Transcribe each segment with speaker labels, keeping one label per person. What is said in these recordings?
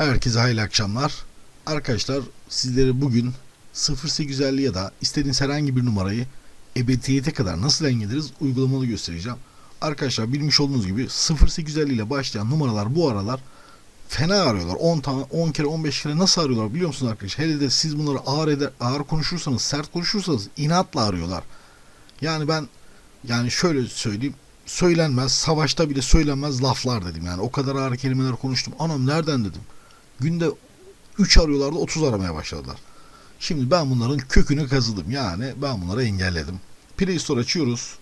Speaker 1: Herkese hayırlı akşamlar. Arkadaşlar sizlere bugün 0850 ya da istediğiniz herhangi bir numarayı ebediyete kadar nasıl engelleriz uygulamalı göstereceğim. Arkadaşlar bilmiş olduğunuz gibi 0850 ile başlayan numaralar bu aralar fena arıyorlar. 10 tane 10 kere 15 kere nasıl arıyorlar biliyor musunuz arkadaşlar? Hele de siz bunları ağır eder, ağır konuşursanız, sert konuşursanız inatla arıyorlar. Yani ben yani şöyle söyleyeyim söylenmez, savaşta bile söylenmez laflar dedim. Yani o kadar ağır kelimeler konuştum. Anam nereden dedim. Günde 3 arıyorlardı 30 aramaya başladılar. Şimdi ben bunların kökünü kazıdım. Yani ben bunları engelledim. Play Store açıyoruz.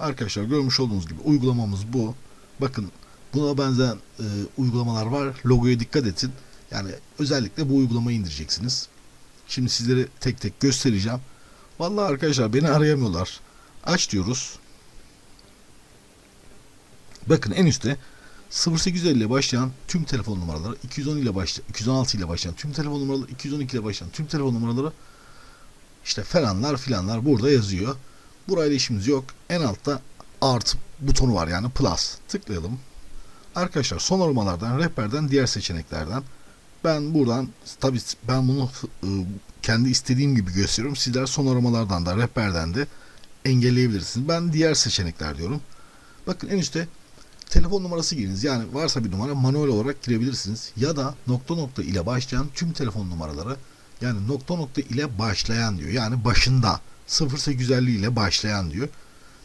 Speaker 1: Arkadaşlar görmüş olduğunuz gibi uygulamamız bu. Bakın buna benzeyen e, uygulamalar var. Logoya dikkat edin. Yani özellikle bu uygulamayı indireceksiniz. Şimdi sizlere tek tek göstereceğim. Vallahi arkadaşlar beni arayamıyorlar. Aç diyoruz. Bakın en üstte 0850 ile başlayan tüm telefon numaraları, 210 ile başlayan, 216 ile başlayan tüm telefon numaraları, 212 ile başlayan tüm telefon numaraları işte falanlar filanlar burada yazıyor. Burayla işimiz yok. En altta artı butonu var yani plus. Tıklayalım. Arkadaşlar son aromalardan, rehberden, diğer seçeneklerden ben buradan tabi ben bunu ı, kendi istediğim gibi gösteriyorum. Sizler son aramalardan da rehberden de engelleyebilirsiniz. Ben diğer seçenekler diyorum. Bakın en üstte telefon numarası giriniz. Yani varsa bir numara manuel olarak girebilirsiniz. Ya da nokta nokta ile başlayan tüm telefon numaraları yani nokta nokta ile başlayan diyor. Yani başında 0850 ile başlayan diyor.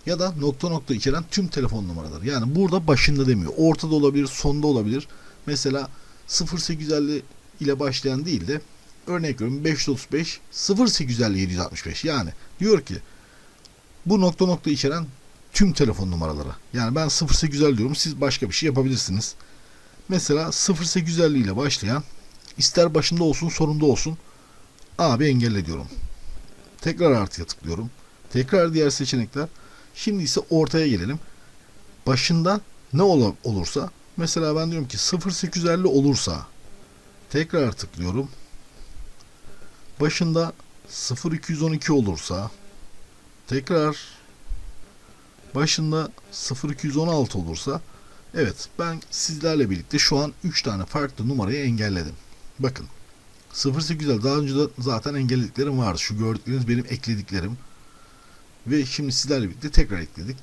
Speaker 1: Ya da nokta nokta içeren tüm telefon numaraları. Yani burada başında demiyor. Ortada olabilir, sonda olabilir. Mesela 0850 ile başlayan değil de örnek veriyorum 535 0850 765 yani diyor ki bu nokta nokta içeren tüm telefon numaraları. Yani ben 0850 diyorum siz başka bir şey yapabilirsiniz. Mesela 0850 ile başlayan ister başında olsun sonunda olsun abi engelle diyorum. Tekrar artıya tıklıyorum. Tekrar diğer seçenekler. Şimdi ise ortaya gelelim. Başında ne ol- olursa mesela ben diyorum ki 0850 olursa tekrar tıklıyorum. Başında 0212 olursa tekrar başında 0216 olursa evet ben sizlerle birlikte şu an 3 tane farklı numarayı engelledim. Bakın 0850 daha önce de zaten engellediklerim vardı. Şu gördükleriniz benim eklediklerim. Ve şimdi sizlerle birlikte tekrar ekledik.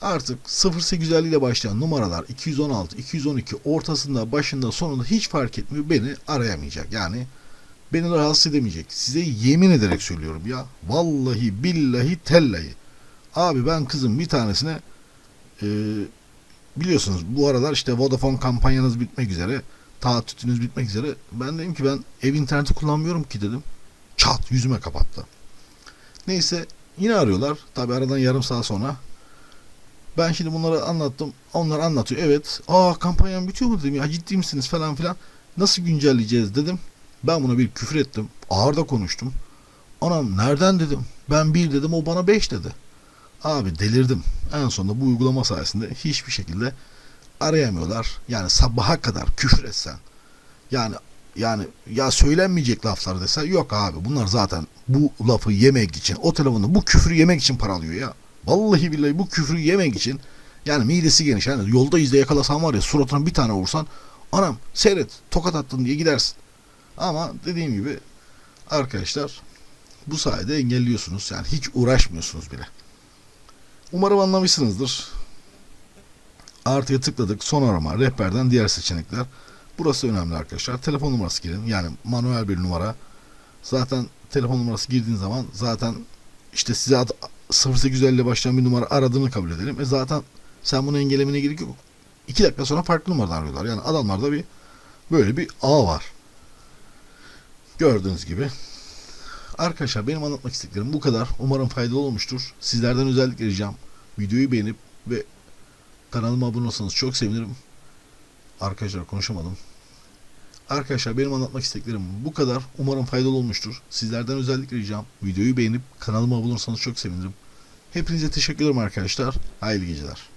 Speaker 1: Artık 0850 ile başlayan numaralar 216, 212 ortasında, başında, sonunda hiç fark etmiyor. Beni arayamayacak. Yani beni rahatsız edemeyecek. Size yemin ederek söylüyorum ya. Vallahi billahi tellahi. Abi ben kızım bir tanesine e, biliyorsunuz bu aralar işte Vodafone kampanyanız bitmek üzere taahhütünüz bitmek üzere. Ben dedim ki ben ev interneti kullanmıyorum ki dedim. Çat yüzüme kapattı. Neyse yine arıyorlar. Tabi aradan yarım saat sonra. Ben şimdi bunları anlattım. Onlar anlatıyor. Evet. Aa kampanyam bitiyor mu dedim ya ciddi misiniz falan filan. Nasıl güncelleyeceğiz dedim. Ben buna bir küfür ettim. Ağır da konuştum. Anam nereden dedim. Ben bir dedim o bana beş dedi. Abi delirdim. En sonunda bu uygulama sayesinde hiçbir şekilde arayamıyorlar. Yani sabaha kadar küfür etsen. Yani yani ya söylenmeyecek laflar desen yok abi bunlar zaten bu lafı yemek için o telefonu bu küfrü yemek için paralıyor ya. Vallahi billahi bu küfrü yemek için yani midesi geniş. Yani yolda izle yakalasan var ya suratına bir tane vursan anam seyret tokat attın diye gidersin. Ama dediğim gibi arkadaşlar bu sayede engelliyorsunuz. Yani hiç uğraşmıyorsunuz bile. Umarım anlamışsınızdır. Artıya tıkladık. Son arama, rehberden diğer seçenekler. Burası önemli arkadaşlar. Telefon numarası girin. Yani manuel bir numara. Zaten telefon numarası girdiğin zaman zaten işte size ad- 0850 ile başlayan bir numara aradığını kabul edelim. E zaten sen bunu engellemene gerek yok. 2 dakika sonra farklı numaradan arıyorlar. Yani adamlarda bir böyle bir ağ var. Gördüğünüz gibi. Arkadaşlar benim anlatmak istediklerim bu kadar. Umarım faydalı olmuştur. Sizlerden özellikle ricam videoyu beğenip ve kanalıma abone olsanız çok sevinirim. Arkadaşlar konuşamadım. Arkadaşlar benim anlatmak istediklerim bu kadar. Umarım faydalı olmuştur. Sizlerden özellikle ricam videoyu beğenip kanalıma abone olursanız çok sevinirim. Hepinize teşekkür ederim arkadaşlar. Hayırlı geceler.